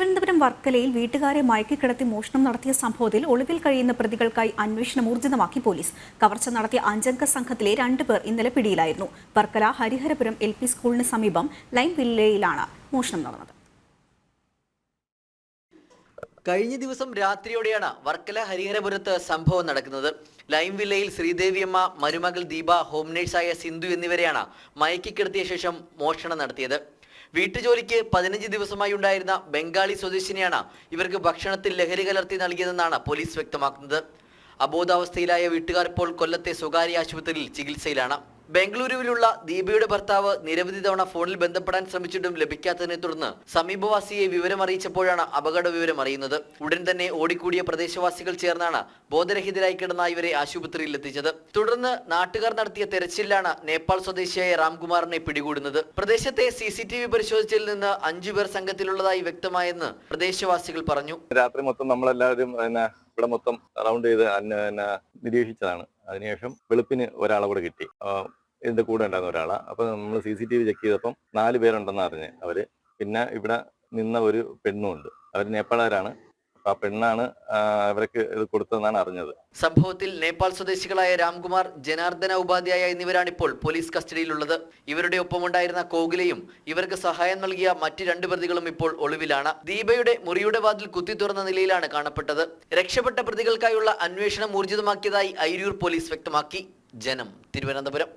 തിരുവനന്തപുരം വർക്കലയിൽ വീട്ടുകാരെ മയക്കിക്കിടത്തി മോഷണം നടത്തിയ സംഭവത്തിൽ ഒളിവിൽ കഴിയുന്ന പ്രതികൾക്കായി അന്വേഷണം ഊർജിതമാക്കി പോലീസ്. കവർച്ച നടത്തിയ അഞ്ചംഗ സംഘത്തിലെ രണ്ടുപേർ ഇന്നലെ പിടിയിലായിരുന്നു. വർക്കല ഹരിഹരപുരം എൽ പി സ്കൂളിന് സമീപം ലൈം വില്ലയിലാണ് മോഷണം നടന്നത്. കഴിഞ്ഞ ദിവസം രാത്രിയോടെയാണ് വർക്കല ഹരിഹരപുരത്ത് സംഭവം നടക്കുന്നത്. ലൈം വില്ലയിൽ ശ്രീദേവിയമ്മ മരുമകൾ ദീപ ഹോം നേഴ്സായ സിന്ധു എന്നിവരെയാണ് മയക്കിക്കിടത്തിയ ശേഷം മോഷണം നടത്തിയത്. വീട്ടുജോലിക്ക് പതിനഞ്ച് ദിവസമായി ഉണ്ടായിരുന്ന ബംഗാളി സ്വദേശിനിയാണ് ഇവർക്ക് ഭക്ഷണത്തിൽ ലഹരി കലർത്തി നൽകിയതെന്നാണ് പോലീസ് വ്യക്തമാക്കുന്നത്. അബോധാവസ്ഥയിലായ വീട്ടുകാർ ഇപ്പോൾ കൊല്ലത്തെ സ്വകാര്യ ആശുപത്രിയിൽ ചികിത്സയിലാണ്. ബംഗളൂരുവിലുള്ള ദീപയുടെ ഭർത്താവ് നിരവധി തവണ ഫോണിൽ ബന്ധപ്പെടാൻ ശ്രമിച്ചിട്ടും ലഭിക്കാത്തതിനെ തുടർന്ന് സമീപവാസിയെ വിവരം അറിയിച്ചപ്പോഴാണ് അപകട വിവരം അറിയുന്നത്. ഉടൻ തന്നെ ഓടിക്കൂടിയ പ്രദേശവാസികൾ ചേർന്നാണ് ബോധരഹിതരായി കിടന്ന ഇവരെ ആശുപത്രിയിൽ എത്തിച്ചത്. തുടർന്ന് നാട്ടുകാർ നടത്തിയ തെരച്ചിലാണ് നേപ്പാൾ സ്വദേശിയായ രാംകുമാറിനെ പിടികൂടുന്നത്. പ്രദേശത്തെ സി സി ടി വി പരിശോധിച്ചതിൽ നിന്ന് അഞ്ചുപേർ സംഘത്തിലുള്ളതായി വ്യക്തമായെന്ന് പ്രദേശവാസികൾ പറഞ്ഞു. രാത്രി മൊത്തം നമ്മളെല്ലാവരും മൊത്തം റൗണ്ട് ചെയ്ത് നിരീക്ഷിച്ചതാണ്. അതിനുശേഷം വെളുപ്പിന് ഒരാളെ കൂടെ കിട്ടി. ഇതിന്റെ കൂടെ ഉണ്ടായിരുന്ന ഒരാളാ. അപ്പൊ നമ്മൾ C C T V check ചെയ്തപ്പം നാല് പേരുണ്ടെന്ന് അറിഞ്ഞ് അവർ. പിന്നെ ഇവിടെ നിന്ന ഒരു പെണ്ണുമുണ്ട്. അവർ നേപ്പാളുകാരാണ് ആ പെണ്ണാണ് അവർക്ക് ഇത് കൊടുത്തതെന്നാണ് അറിഞ്ഞത്. സംഭവത്തിൽ നേപ്പാൾ സ്വദേശികളായ രാംകുമാർ ജനാർദ്ദന ഉപാധ്യായ എന്നിവരാണിപ്പോൾ പോലീസ് കസ്റ്റഡിയിലുള്ളത്. ഇവരുടെ ഒപ്പമുണ്ടായിരുന്ന കോകിലയും ഇവർക്ക് സഹായം നൽകിയ മറ്റ് രണ്ട് പ്രതികളും ഇപ്പോൾ ഒളിവിലാണ്. ദീപയുടെ മുറിയുടെ വാതിൽ കുത്തി തുറന്ന നിലയിലാണ് കാണപ്പെട്ടത്. രക്ഷപ്പെട്ട പ്രതികൾക്കായുള്ള അന്വേഷണം ഊർജിതമാക്കിയതായി അയിരൂർ പോലീസ് വ്യക്തമാക്കി. ജനം തിരുവനന്തപുരം.